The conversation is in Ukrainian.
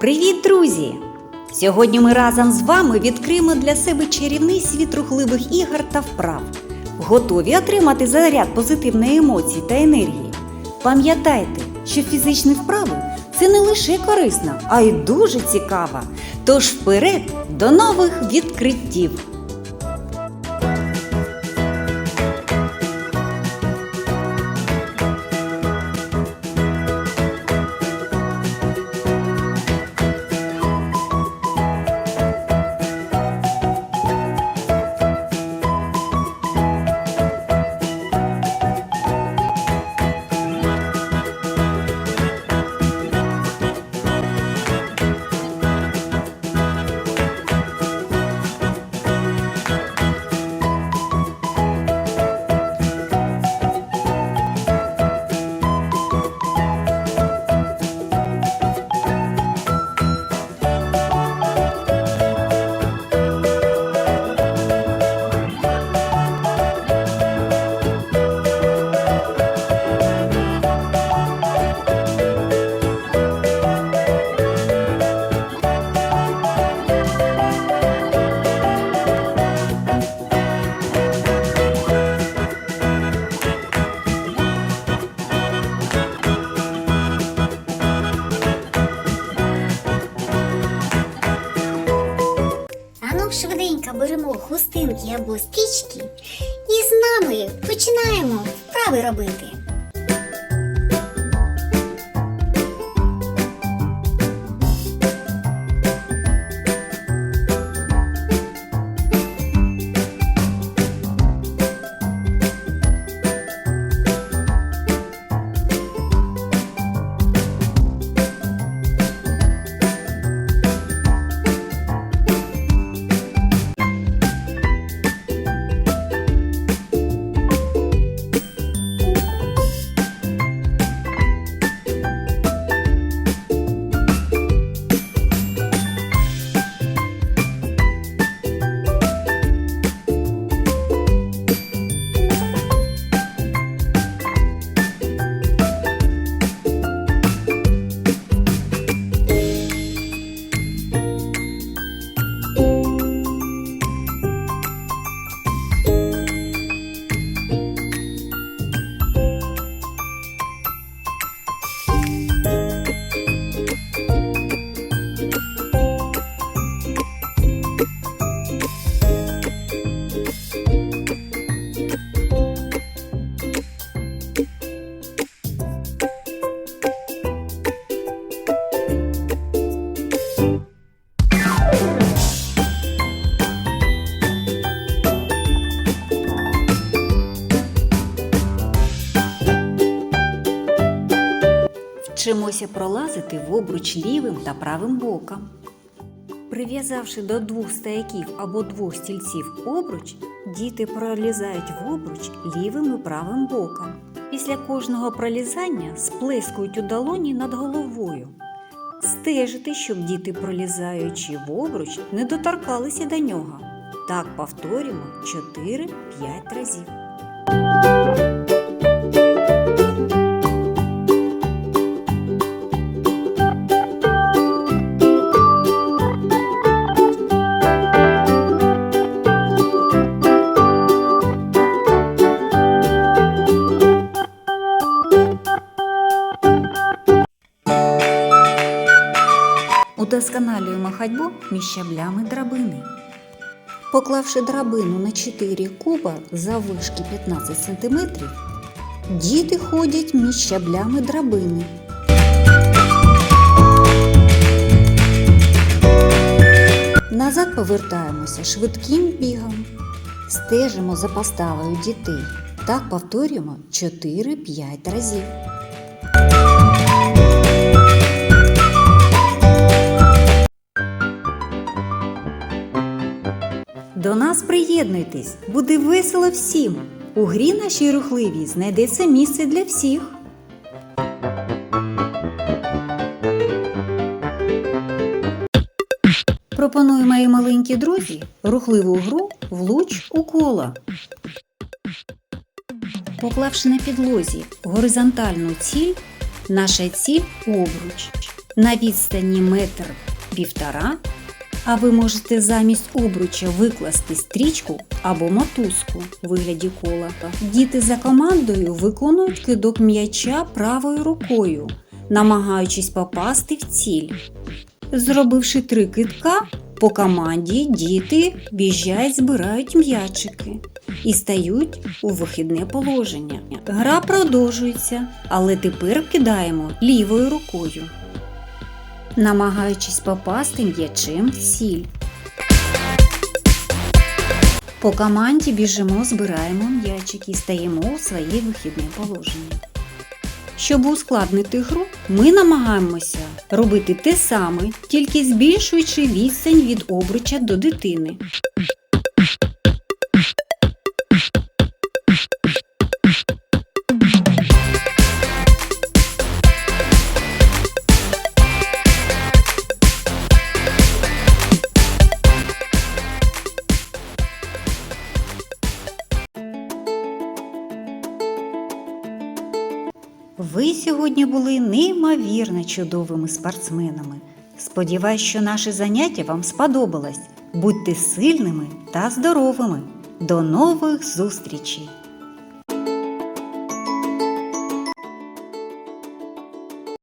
Привіт, друзі! Сьогодні ми разом з вами відкриємо для себе чарівний світ рухливих ігор та вправ. Готові отримати заряд позитивної емоцій та енергії. Пам'ятайте, що фізичні вправи це не лише корисно, а й дуже цікаво. Тож вперед до нових відкриттів! Беремо хустинки або стрічки і з нами починаємо вправи робити. Вчимося пролазити в обруч лівим та правим боком. Прив'язавши до двох стояків або двох стільців обруч, діти пролізають в обруч лівим і правим боком. Після кожного пролізання сплескують у долоні над головою. Стежити, щоб діти, пролізаючи в обруч, не доторкалися до нього. Так повторюємо 4-5 разів. Удосконалюємо ходьбу між щаблями драбини. Поклавши драбину на 4 куба заввишки 15 см, діти ходять між щаблями драбини. Назад повертаємося швидким бігом. Стежимо за поставою дітей. Так повторюємо 4-5 разів. До нас приєднуйтесь, буде весело всім. У грі нашій рухливій знайдеться місце для всіх. Пропоную мої маленькі друзі рухливу гру влуч у коло. Поклавши на підлозі горизонтальну ціль, наша ціль обруч. на відстані метр півтора, а ви можете замість обруча викласти стрічку або мотузку у вигляді кола. Діти за командою виконують кидок м'яча правою рукою, намагаючись попасти в ціль. Зробивши три китка, по команді діти біжать, збирають м'ячики і стають у вихідне положення. Гра продовжується, але тепер кидаємо лівою рукою, намагаючись попасти м'ячем в ціль. По команді біжимо, збираємо м'ячик і стаємо у своє вихідне положення. Щоб ускладнити гру, ми намагаємося робити те саме, тільки збільшуючи відстань від обруча до дитини. Ви сьогодні були неймовірно чудовими спортсменами. Сподіваюсь, що наше заняття вам сподобалось. Будьте сильними та здоровими. До нових зустрічей!